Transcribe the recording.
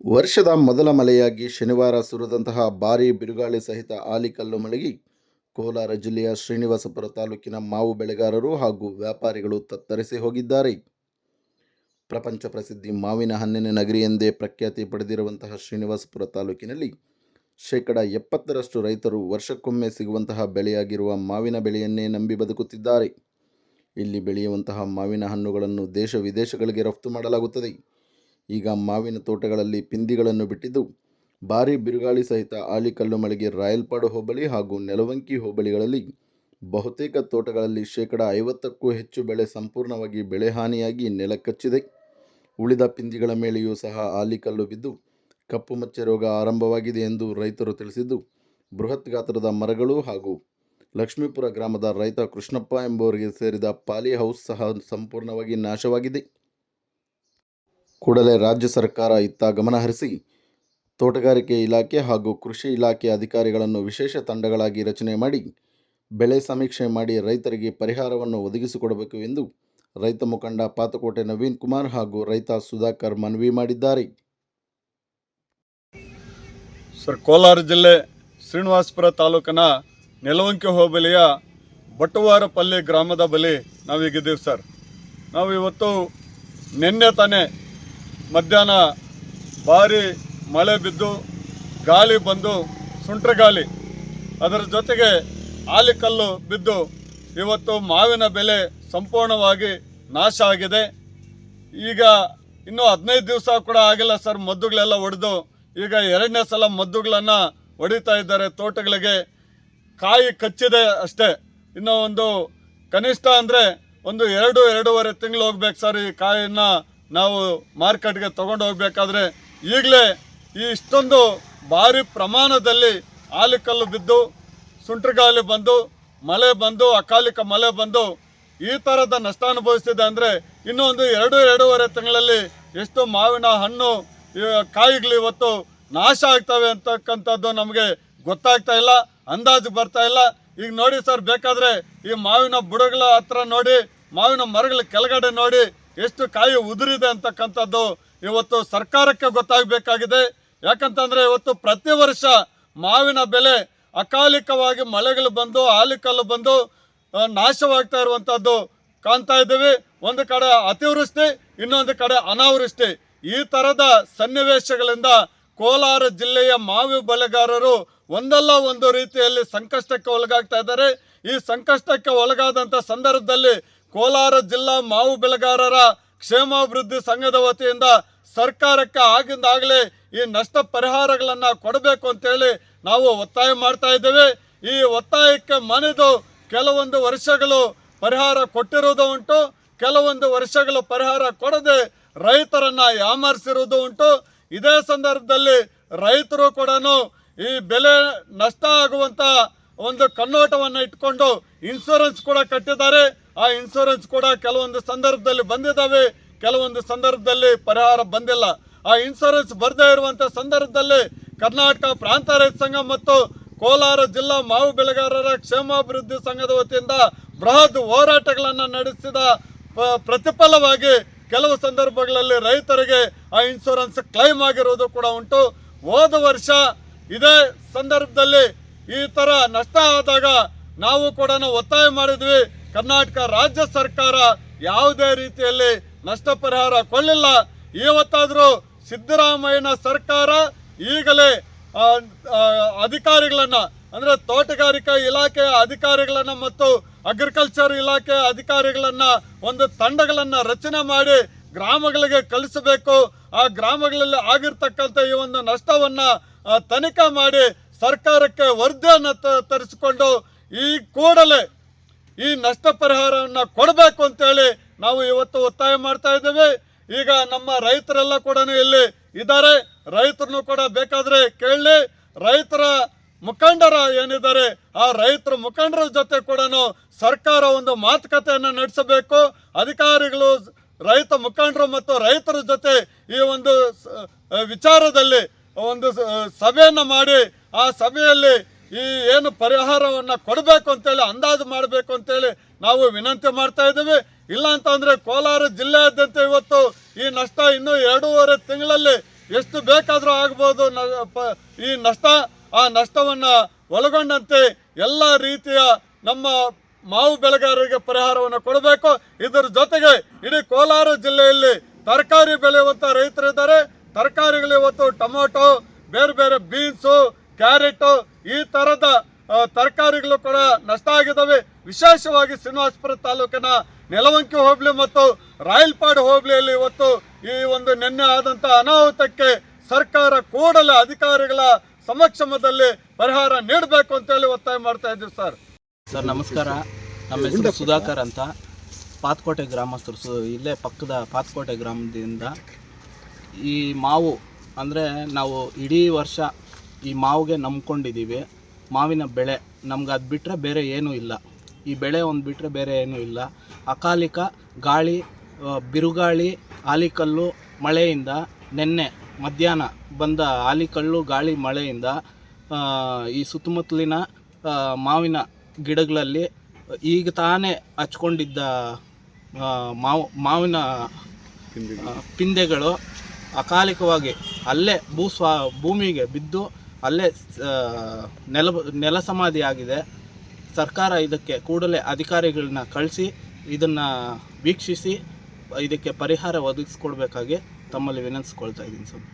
ವರ್ಷದ ಮೊದಲ ಮಳೆಯಾಗಿ ಶನಿವಾರ ಸುರಿದಂತಹ ಭಾರೀ ಬಿರುಗಾಳಿ ಸಹಿತ ಆಲಿಕಲ್ಲು ಮಳೆಗೆ ಕೋಲಾರ ಜಿಲ್ಲೆಯ ಶ್ರೀನಿವಾಸಪುರ ತಾಲೂಕಿನ ಮಾವು ಬೆಳೆಗಾರರು ಹಾಗೂ ವ್ಯಾಪಾರಿಗಳು ತತ್ತರಿಸಿ ಹೋಗಿದ್ದಾರೆ. ಪ್ರಪಂಚ ಪ್ರಸಿದ್ಧಿ ಮಾವಿನ ಹಣ್ಣಿನ ನಗರಿ ಎಂದೇ ಪ್ರಖ್ಯಾತಿ ಪಡೆದಿರುವಂತಹ ಶ್ರೀನಿವಾಸಪುರ ತಾಲೂಕಿನಲ್ಲಿ ಶೇಕಡ ಎಪ್ಪತ್ತರಷ್ಟು ರೈತರು ವರ್ಷಕ್ಕೊಮ್ಮೆ ಸಿಗುವಂತಹ ಬೆಳೆಯಾಗಿರುವ ಮಾವಿನ ಬೆಳೆಯನ್ನೇ ನಂಬಿ ಬದುಕುತ್ತಿದ್ದಾರೆ. ಇಲ್ಲಿ ಬೆಳೆಯುವಂತಹ ಮಾವಿನ ಹಣ್ಣುಗಳನ್ನು ದೇಶ ವಿದೇಶಗಳಿಗೆ ರಫ್ತು ಮಾಡಲಾಗುತ್ತದೆ. ಈಗ ಮಾವಿನ ತೋಟಗಳಲ್ಲಿ ಪಿಂದಿಗಳನ್ನು ಬಿಟ್ಟಿದ್ದು, ಭಾರೀ ಬಿರುಗಾಳಿ ಸಹಿತ ಆಲಿಕಲ್ಲು ಮಳೆಗೆ ರಾಯಲ್ಪಾಡು ಹೋಬಳಿ ಹಾಗೂ ನೆಲವಂಕಿ ಹೋಬಳಿಗಳಲ್ಲಿ ಬಹುತೇಕ ತೋಟಗಳಲ್ಲಿ ಶೇಕಡ ಐವತ್ತಕ್ಕೂ ಹೆಚ್ಚು ಬೆಳೆ ಸಂಪೂರ್ಣವಾಗಿ ಬೆಳೆ ಹಾನಿಯಾಗಿ ನೆಲಕಚ್ಚಿದೆ. ಉಳಿದ ಪಿಂದಿಗಳ ಮೇಲೆಯೂ ಸಹ ಆಲಿಕಲ್ಲು ಬಿದ್ದು ಕಪ್ಪು ಮಚ್ಚೆ ರೋಗ ಆರಂಭವಾಗಿದೆ ಎಂದು ರೈತರು ತಿಳಿಸಿದ್ದು, ಬೃಹತ್ ಗಾತ್ರದ ಮರಗಳು ಹಾಗೂ ಲಕ್ಷ್ಮೀಪುರ ಗ್ರಾಮದ ರೈತ ಕೃಷ್ಣಪ್ಪ ಎಂಬುವರಿಗೆ ಸೇರಿದ ಪಾಲಿ ಹೌಸ್ ಸಹ ಸಂಪೂರ್ಣವಾಗಿ ನಾಶವಾಗಿದೆ. ಕೂಡಲೇ ರಾಜ್ಯ ಸರ್ಕಾರ ಇತ್ತ ಗಮನಹರಿಸಿ ತೋಟಗಾರಿಕೆ ಇಲಾಖೆ ಹಾಗೂ ಕೃಷಿ ಇಲಾಖೆ ಅಧಿಕಾರಿಗಳನ್ನು ವಿಶೇಷ ತಂಡಗಳಾಗಿ ರಚನೆ ಮಾಡಿ, ಬೆಳೆ ಸಮೀಕ್ಷೆ ಮಾಡಿ ರೈತರಿಗೆ ಪರಿಹಾರವನ್ನು ಒದಗಿಸಿಕೊಡಬೇಕು ಎಂದು ರೈತ ಮುಖಂಡ ಪಾತಕೋಟೆ ನವೀನ್ ಕುಮಾರ್ ಹಾಗೂ ರೈತ ಸುಧಾಕರ್ ಮನವಿ ಮಾಡಿದ್ದಾರೆ. ಸರ್, ಕೋಲಾರ ಜಿಲ್ಲೆ ಶ್ರೀನಿವಾಸಪುರ ತಾಲೂಕಿನ ನೆಲವಂಕೆ ಹೋಬಳಿಯ ಬಟುವಾರಪಲ್ಲಿ ಗ್ರಾಮದ ಬಳಿ ನಾವೀಗಿದ್ದೀವಿ ಸರ್. ನಾವು ಇವತ್ತು ನಿನ್ನೆ ತಾನೇ ಮಧ್ಯಾಹ್ನ ಭಾರಿ ಮಳೆ ಬಿದ್ದು, ಗಾಳಿ ಬಂದು ಸುಂಟ್ರಗಾಲಿ ಅದರ ಜೊತೆಗೆ ಆಲಿಕಲ್ಲು ಬಿದ್ದು, ಇವತ್ತು ಮಾವಿನ ಬೆಲೆ ಸಂಪೂರ್ಣವಾಗಿ ನಾಶ ಆಗಿದೆ. ಈಗ ಇನ್ನೂ ಹದಿನೈದು ದಿವಸ ಕೂಡ ಆಗಿಲ್ಲ ಸರ್, ಮದ್ದುಗಳೆಲ್ಲ ಹೊಡೆದು ಈಗ ಎರಡನೇ ಸಲ ಮದ್ದುಗಳನ್ನು ಹೊಡಿತಾ ಇದ್ದಾರೆ ತೋಟಗಳಿಗೆ. ಕಾಯಿ ಕಚ್ಚಿದೆ ಅಷ್ಟೇ. ಇನ್ನೂ ಒಂದು ಕನಿಷ್ಠ ಅಂದರೆ ಒಂದು ಎರಡು, ಎರಡೂವರೆ ತಿಂಗಳು ಹೋಗ್ಬೇಕು ಸರ್ ಈ ಕಾಯಿನ ನಾವು ಮಾರ್ಕೆಟ್ಗೆ ತಗೊಂಡು ಹೋಗಬೇಕಾದ್ರೆ ಈಗಲೇ ಈ ಇಷ್ಟೊಂದು ಭಾರಿ ಪ್ರಮಾಣದಲ್ಲಿ ಆಲಿಕಲ್ಲು ಬಿದ್ದು ಸುಂಟ್ರಗಾಲಿ ಬಂದು, ಮಳೆ ಬಂದು, ಅಕಾಲಿಕ ಮಳೆ ಬಂದು ಈ ಥರದ ನಷ್ಟ ಅನುಭವಿಸ್ತಿದೆ ಅಂದರೆ ಇನ್ನೊಂದು ಎರಡು, ಎರಡೂವರೆ ತಿಂಗಳಲ್ಲಿ ಎಷ್ಟು ಮಾವಿನ ಹಣ್ಣು ಕಾಯಿಗಳು ಇವತ್ತು ನಾಶ ಆಗ್ತವೆ ಅಂತಕ್ಕಂಥದ್ದು ನಮಗೆ ಗೊತ್ತಾಗ್ತಾ ಇಲ್ಲ, ಅಂದಾಜು ಬರ್ತಾ ಇಲ್ಲ. ಈಗ ನೋಡಿ ಸರ್, ಬೇಕಾದರೆ ಈ ಮಾವಿನ ಬುಡಗಳ ಹತ್ರ ನೋಡಿ, ಮಾವಿನ ಮರಗಳ ಕೆಳಗಡೆ ನೋಡಿ ಎಷ್ಟು ಕಾಯಿ ಉದುರಿದೆ ಅಂತಕ್ಕಂಥದ್ದು ಇವತ್ತು ಸರ್ಕಾರಕ್ಕೆ ಗೊತ್ತಾಗಬೇಕಾಗಿದೆ. ಯಾಕಂತಂದರೆ ಇವತ್ತು ಪ್ರತಿ ವರ್ಷ ಮಾವಿನ ಬೆಲೆ ಅಕಾಲಿಕವಾಗಿ ಮಳೆಗಳು ಬಂದು ಆಲಿಕಲ್ಲು ಬಂದು ನಾಶವಾಗ್ತಾ ಇರುವಂಥದ್ದು ಕಾಣ್ತಾ ಇದ್ದೀವಿ. ಒಂದು ಕಡೆ ಅತಿವೃಷ್ಟಿ, ಇನ್ನೊಂದು ಕಡೆ ಅನಾವೃಷ್ಟಿ. ಈ ಥರದ ಸನ್ನಿವೇಶಗಳಿಂದ ಕೋಲಾರ ಜಿಲ್ಲೆಯ ಮಾವು ಬೆಳೆಗಾರರು ಒಂದಲ್ಲ ಒಂದು ರೀತಿಯಲ್ಲಿ ಸಂಕಷ್ಟಕ್ಕೆ ಒಳಗಾಗ್ತಾ ಇದ್ದಾರೆ. ಈ ಸಂಕಷ್ಟಕ್ಕೆ ಒಳಗಾದಂಥ ಸಂದರ್ಭದಲ್ಲಿ ಕೋಲಾರ ಜಿಲ್ಲಾ ಮಾವು ಬೆಳೆಗಾರರ ಕ್ಷೇಮಾಭಿವೃದ್ಧಿ ಸಂಘದ ವತಿಯಿಂದ ಸರ್ಕಾರಕ್ಕೆ ಆಗಿಂದಾಗಲೇ ಈ ನಷ್ಟ ಪರಿಹಾರಗಳನ್ನು ಕೊಡಬೇಕು ಅಂತೇಳಿ ನಾವು ಒತ್ತಾಯ ಮಾಡ್ತಾ ಇದ್ದೇವೆ. ಈ ಒತ್ತಾಯಕ್ಕೆ ಮನೆದು ಕೆಲವೊಂದು ವರ್ಷಗಳು ಪರಿಹಾರ ಕೊಟ್ಟಿರುವುದು ಉಂಟು. ಕೆಲವೊಂದು ವರ್ಷಗಳು ಪರಿಹಾರ ಕೊಡದೆ ರೈತರನ್ನ ಯಾಮಾರಿಸಿರುವುದು ಉಂಟು. ಇದೇ ಸಂದರ್ಭದಲ್ಲಿ ರೈತರು ಕೂಡ ಈ ಬೆಲೆ ನಷ್ಟ ಆಗುವಂತ ಒಂದು ಕನ್ನೋಟವನ್ನು ಇಟ್ಕೊಂಡು ಇನ್ಶೂರೆನ್ಸ್ ಕೂಡ ಕಟ್ಟಿದ್ದಾರೆ. ಆ ಇನ್ಶೂರೆನ್ಸ್ ಕೂಡ ಕೆಲವೊಂದು ಸಂದರ್ಭದಲ್ಲಿ ಬಂದಿದ್ದಾವೆ, ಕೆಲವೊಂದು ಸಂದರ್ಭದಲ್ಲಿ ಪರಿಹಾರ ಬಂದಿಲ್ಲ. ಆ ಇನ್ಶೂರೆನ್ಸ್ ಬರದೇ ಇರುವಂಥ ಸಂದರ್ಭದಲ್ಲಿ ಕರ್ನಾಟಕ ಪ್ರಾಂತ ರೈತ ಸಂಘ ಮತ್ತು ಕೋಲಾರ ಜಿಲ್ಲಾ ಮಾವು ಬೆಳೆಗಾರರ ಕ್ಷೇಮಾಭಿವೃದ್ಧಿ ಸಂಘದ ವತಿಯಿಂದ ಬೃಹತ್ ಹೋರಾಟಗಳನ್ನು ನಡೆಸಿದ ಪ್ರತಿಫಲವಾಗಿ ಕೆಲವು ಸಂದರ್ಭಗಳಲ್ಲಿ ರೈತರಿಗೆ ಆ ಇನ್ಶೂರೆನ್ಸ್ ಕ್ಲೈಮ್ ಆಗಿರುವುದು ಕೂಡ ಉಂಟು. ಹೋದ ವರ್ಷ ಇದೇ ಸಂದರ್ಭದಲ್ಲಿ ಈ ತರ ನಷ್ಟ ಆದಾಗ ನಾವು ಕೂಡ ಒತ್ತಾಯ ಮಾಡಿದ್ವಿ. ಕರ್ನಾಟಕ ರಾಜ್ಯ ಸರ್ಕಾರ ಯಾವುದೇ ರೀತಿಯಲ್ಲಿ ನಷ್ಟ ಪರಿಹಾರ ಕೊಡಲಿಲ್ಲ. ಇವತ್ತಾದರೂ ಸಿದ್ದರಾಮಯ್ಯನ ಸರ್ಕಾರ ಈಗಲೇ ಅಧಿಕಾರಿಗಳನ್ನು, ಅಂದರೆ ತೋಟಗಾರಿಕಾ ಇಲಾಖೆಯ ಅಧಿಕಾರಿಗಳನ್ನು ಮತ್ತು ಅಗ್ರಿಕಲ್ಚರ್ ಇಲಾಖೆಯ ಅಧಿಕಾರಿಗಳನ್ನು ಒಂದು ತಂಡಗಳನ್ನು ರಚನೆ ಮಾಡಿ ಗ್ರಾಮಗಳಿಗೆ ಕಳಿಸಬೇಕು. ಆ ಗ್ರಾಮಗಳಲ್ಲಿ ಆಗಿರ್ತಕ್ಕಂಥ ಈ ಒಂದು ನಷ್ಟವನ್ನು ತನಿಖೆ ಮಾಡಿ ಸರ್ಕಾರಕ್ಕೆ ವರದಿಯನ್ನು ತರಿಸಿಕೊಂಡು ಈ ಕೂಡಲೇ ಈ ನಷ್ಟ ಪರಿಹಾರವನ್ನು ಕೊಡಬೇಕು ಅಂತೇಳಿ ನಾವು ಇವತ್ತು ಒತ್ತಾಯ ಮಾಡ್ತಾ ಇದ್ದೇವೆ. ಈಗ ನಮ್ಮ ರೈತರೆಲ್ಲ ಕೂಡ ಇಲ್ಲಿ ಇದ್ದಾರೆ. ರೈತರನ್ನು ಕೂಡ ಬೇಕಾದ್ರೆ ಕೇಳಲಿ ರೈತರ ಮುಖಂಡರ ಏನಿದ್ದಾರೆ, ಆ ರೈತರ ಮುಖಂಡರ ಜೊತೆ ಕೂಡ ಸರ್ಕಾರ ಒಂದು ಮಾತುಕತೆಯನ್ನು ನಡೆಸಬೇಕು. ಅಧಿಕಾರಿಗಳು, ರೈತ ಮುಖಂಡರು ಮತ್ತು ರೈತರ ಜೊತೆ ಈ ಒಂದು ವಿಚಾರದಲ್ಲಿ ಒಂದು ಸಭೆಯನ್ನು ಮಾಡಿ, ಆ ಸಭೆಯಲ್ಲಿ ಈ ಏನು ಪರಿಹಾರವನ್ನು ಕೊಡಬೇಕು ಅಂತೇಳಿ ಅಂದಾಜು ಮಾಡಬೇಕು ಅಂತೇಳಿ ನಾವು ವಿನಂತಿ ಮಾಡ್ತಾ ಇದ್ದೀವಿ. ಇಲ್ಲ ಅಂತಂದ್ರೆ ಕೋಲಾರ ಜಿಲ್ಲೆಯಾದ್ಯಂತ ಇವತ್ತು ಈ ನಷ್ಟ ಇನ್ನೂ ಎರಡೂವರೆ ತಿಂಗಳಲ್ಲಿ ಎಷ್ಟು ಬೇಕಾದರೂ ಆಗ್ಬೋದು. ಈ ನಷ್ಟ, ಆ ನಷ್ಟವನ್ನು ಒಳಗೊಂಡಂತೆ ಎಲ್ಲ ರೀತಿಯ ನಮ್ಮ ಮಾವು ಬೆಳೆಗಾರರಿಗೆ ಪರಿಹಾರವನ್ನು ಕೊಡಬೇಕು. ಇದರ ಜೊತೆಗೆ ಇಡೀ ಕೋಲಾರ ಜಿಲ್ಲೆಯಲ್ಲಿ ತರಕಾರಿ ಬೆಳೆಯುವಂಥ ರೈತರಿದ್ದಾರೆ. ತರಕಾರಿಗಳು ಇವತ್ತು ಟೊಮೊಟೊ, ಬೇರೆ ಬೇರೆ ಬೀನ್ಸು, ಕ್ಯಾರೆಟು ಈ ಥರದ ತರಕಾರಿಗಳು ಕೂಡ ನಷ್ಟ ಆಗಿದ್ದಾವೆ. ವಿಶೇಷವಾಗಿ ಶ್ರೀನಿವಾಸಪುರ ತಾಲೂಕಿನ ನೆಲವಂಕಿ ಹೋಬಳಿ ಮತ್ತು ರಾಯಲ್ಪಾಡು ಹೋಬಳಿಯಲ್ಲಿ ಇವತ್ತು ಈ ಒಂದು ನಿನ್ನೆ ಆದಂಥ ಅನಾಹುತಕ್ಕೆ ಸರ್ಕಾರ ಕೂಡಲೇ ಅಧಿಕಾರಿಗಳ ಸಮಕ್ಷಮದಲ್ಲಿ ಪರಿಹಾರ ನೀಡಬೇಕು ಅಂತೇಳಿ ಒತ್ತಾಯ ಮಾಡ್ತಾ ಇದ್ದೀವಿ ಸರ್. ಸರ್ ನಮಸ್ಕಾರ. ನಮ್ಮ ಹೆಸರು ಸುಧಾಕರ್ ಅಂತ. ಪಾತ್ಕೋಟೆ ಗ್ರಾಮಸ್ಥರು ಸು ಇಲ್ಲೇ ಪಕ್ಕದ ಪಾತ್ಕೋಟೆ ಗ್ರಾಮದಿಂದ ಈ ಮಾವು ಅಂದರೆ ನಾವು ಇಡೀ ವರ್ಷ ಈ ಮಾವಿಗೆ ನಂಬ್ಕೊಂಡಿದ್ದೀವಿ. ಮಾವಿನ ಬೆಳೆ. ನಮ್ಗೆ ಅದು ಬಿಟ್ಟರೆ ಬೇರೆ ಏನೂ ಇಲ್ಲ. ಈ ಬೆಳೆ ಒಂದು ಬಿಟ್ಟರೆ ಬೇರೆ ಏನೂ ಇಲ್ಲ. ಅಕಾಲಿಕ ಗಾಳಿ ಬಿರುಗಾಳಿ ಆಲಿಕಲ್ಲು ಮಳೆಯಿಂದ ನೆನ್ನೆ ಮಧ್ಯಾಹ್ನ ಬಂದ ಆಲಿಕಲ್ಲು ಗಾಳಿ ಮಳೆಯಿಂದ ಈ ಸುತ್ತಮುತ್ತಲಿನ ಮಾವಿನ ಗಿಡಗಳಲ್ಲಿ ಈಗ ತಾನೇ ಹಚ್ಕೊಂಡಿದ್ದ ಮಾವು ಮಾವಿನ ಪಿಂದೆಗಳು ಅಕಾಲಿಕವಾಗಿ ಅಲ್ಲೇ ಭೂ ಸ್ವಾ ಭೂಮಿಗೆ ಬಿದ್ದು ಅಲ್ಲೇ ನೆಲ ನೆಲ ಸಮಾಧಿ ಆಗಿದೆ. ಸರ್ಕಾರ ಇದಕ್ಕೆ ಕೂಡಲೇ ಅಧಿಕಾರಿಗಳನ್ನ ಕಳಿಸಿ, ಇದನ್ನು ವೀಕ್ಷಿಸಿ, ಇದಕ್ಕೆ ಪರಿಹಾರ ಒದಗಿಸ್ಕೊಡ್ಬೇಕಾಗಿ ತಮ್ಮಲ್ಲಿ ವಿನಂತಿಸ್ಕೊಳ್ತಾ ಇದ್ದೀನಿ ಸರ್.